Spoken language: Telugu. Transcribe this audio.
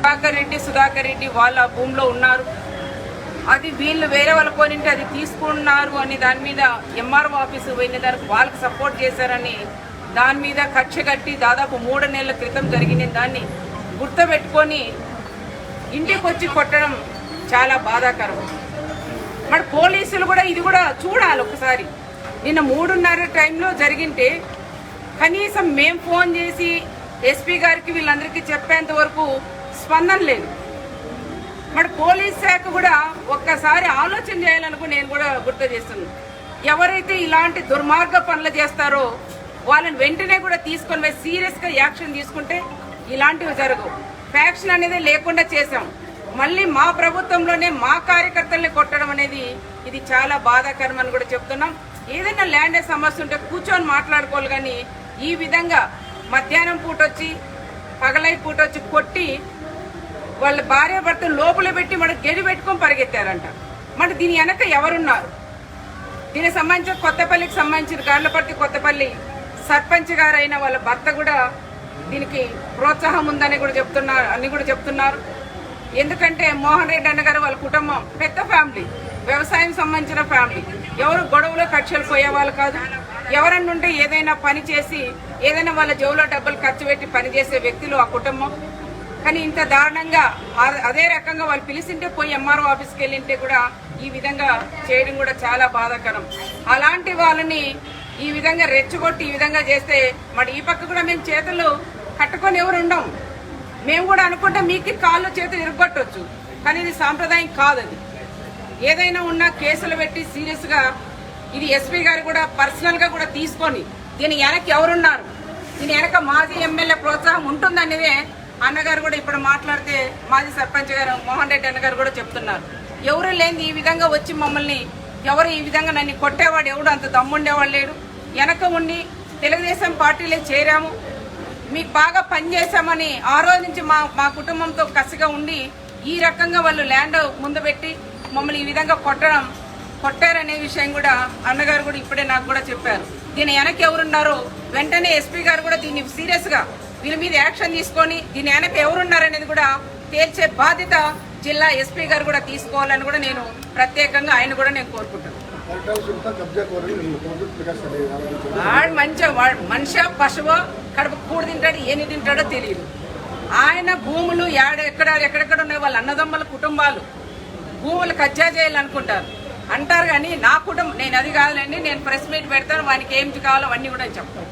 సుధాకర్ రెడ్డి సుధాకర్ రెడ్డి వాళ్ళ భూమిలో ఉన్నారు. అది వీళ్ళు వేరే వాళ్ళు పోనింటే అది తీసుకున్నారు అని దాని మీద ఎంఆర్ఓ ఆఫీసు పోయిన దానికి వాళ్ళకి సపోర్ట్ చేశారని దాని మీద కక్ష కట్టి దాదాపు మూడు నెలల క్రితం జరిగిన దాన్ని గుర్తుపెట్టుకొని ఇంటికి వచ్చి కొట్టడం చాలా బాధాకరం. మరి పోలీసులు కూడా ఇది కూడా చూడాలి ఒకసారి. నిన్న మూడున్నర టైంలో జరిగింటే కనీసం మేం ఫోన్ చేసి ఎస్పీ గారికి వీళ్ళందరికీ చెప్పేంత వరకు స్పందన లేదు. మరి పోలీస్ శాఖ కూడా ఒక్కసారి ఆలోచన చేయాలనుకు నేను కూడా గుర్తు చేస్తున్నాను ఎవరైతే ఇలాంటి దుర్మార్గ పనులు చేస్తారో వాళ్ళని వెంటనే కూడా తీసుకొని పోయి సీరియస్గా యాక్షన్ తీసుకుంటే ఇలాంటివి జరగవు. ఫ్యాక్షన్ అనేది లేకుండా చేశాం. మళ్ళీ మా ప్రభుత్వంలోనే మా కార్యకర్తల్ని కొట్టడం అనేది ఇది చాలా బాధాకరం అని కూడా చెప్తున్నాం. ఏదైనా ల్యాండ్ సమస్య ఉంటే కూర్చొని మాట్లాడుకోవాలి కానీ ఈ విధంగా మధ్యాహ్నం పూట వచ్చి పగలై పూట వచ్చి కొట్టి వాళ్ళ భార్య భర్త లోపల పెట్టి మన గెడి పెట్టుకొని పరిగెత్తారంట. మన దీని వెనక ఎవరున్నారు? దీనికి సంబంధించిన కొత్తపల్లికి సంబంధించిన గార్లపర్తి కొత్తపల్లి సర్పంచ్ గారైన వాళ్ళ భర్త కూడా దీనికి ప్రోత్సాహం ఉందని కూడా చెప్తున్నారు అని కూడా చెప్తున్నారు. ఎందుకంటే మోహన్ రెడ్డి అన్న గారు వాళ్ళ కుటుంబం పెద్ద ఫ్యామిలీ వ్యవసాయం సంబంధించిన ఫ్యామిలీ. ఎవరు గొడవలో కక్షలు పోయేవాళ్ళు కాదు. ఎవరన్నా ఉంటే ఏదైనా పని చేసి ఏదైనా వాళ్ళ జోబులో డబ్బులు ఖర్చు పెట్టి పనిచేసే వ్యక్తులు ఆ కుటుంబం. కానీ ఇంత దారుణంగా అదే రకంగా వాళ్ళు పిలిచింటే పోయి ఎంఆర్ఓ ఆఫీస్కి వెళ్ళింటే కూడా ఈ విధంగా చేయడం కూడా చాలా బాధాకరం. అలాంటి వాళ్ళని ఈ విధంగా రెచ్చగొట్టి ఈ విధంగా చేస్తే మరి ఈ పక్క కూడా మేము చేతులు కట్టుకొని ఎవరు ఉండం? మేము కూడా అనుకుంటే మీకు కాళ్ళు చేతులు ఇరగొట్టవచ్చు కానీ ఇది సాంప్రదాయం కాదు అది. ఏదైనా ఉన్నా కేసులు పెట్టి సీరియస్గా ఇది ఎస్పీ గారు కూడా పర్సనల్గా కూడా తీసుకొని దీని వెనక ఎవరున్నారు? దీని వెనక మాజీ ఎమ్మెల్యే ప్రోత్సాహం ఉంటుందనేదే అన్నగారు కూడా ఇప్పుడు మాట్లాడితే మాజీ సర్పంచ్ గారు మోహన్ రెడ్డి అన్నగారు కూడా చెప్తున్నారు. ఎవరు లేని ఈ విధంగా వచ్చి మమ్మల్ని ఎవరు ఈ విధంగా నన్ను కొట్టేవాడు ఎవడు? అంత దమ్ముండేవాడు లేడు. వెనక ఉండి తెలుగుదేశం పార్టీలో చేరాము. మీకు బాగా పనిచేశామని ఆ రోజు నుంచి మా మా కుటుంబంతో కసిగా ఉండి ఈ రకంగా వాళ్ళు ల్యాండ్ ముందు పెట్టి మమ్మల్ని ఈ విధంగా కొట్టడం కొట్టారనే విషయం కూడా అన్నగారు కూడా ఇప్పుడే నాకు కూడా చెప్పారు. దీని వెనక ఎవరున్నారో వెంటనే ఎస్పీ గారు కూడా దీన్ని సీరియస్గా వీళ్ళ మీద యాక్షన్ తీసుకొని దీని వెనక ఎవరున్నారనేది కూడా తేల్చే బాధ్యత జిల్లా ఎస్పీ గారు కూడా తీసుకోవాలని కూడా నేను ప్రత్యేకంగా ఆయన కూడా నేను కోరుకుంటాను వాడు మంచిగా వాడు మనిషి పశువు కడుపు కూడు తింటాడు ఏమి తింటాడో తెలియదు. ఆయన భూములు యాడ ఎక్కడ ఎక్కడెక్కడ ఉన్నాయి? వాళ్ళ అన్నదమ్ముల కుటుంబాలు. భూములు కబ్జా చేయాలనుకుంటారు. అంటారు కానీ నా కుటుంబం నేను అది కాదులేండి నేను ప్రెస్ మీట్ పెడతాను వానికి ఏం కావాలో అవన్నీ కూడా చెప్తాను.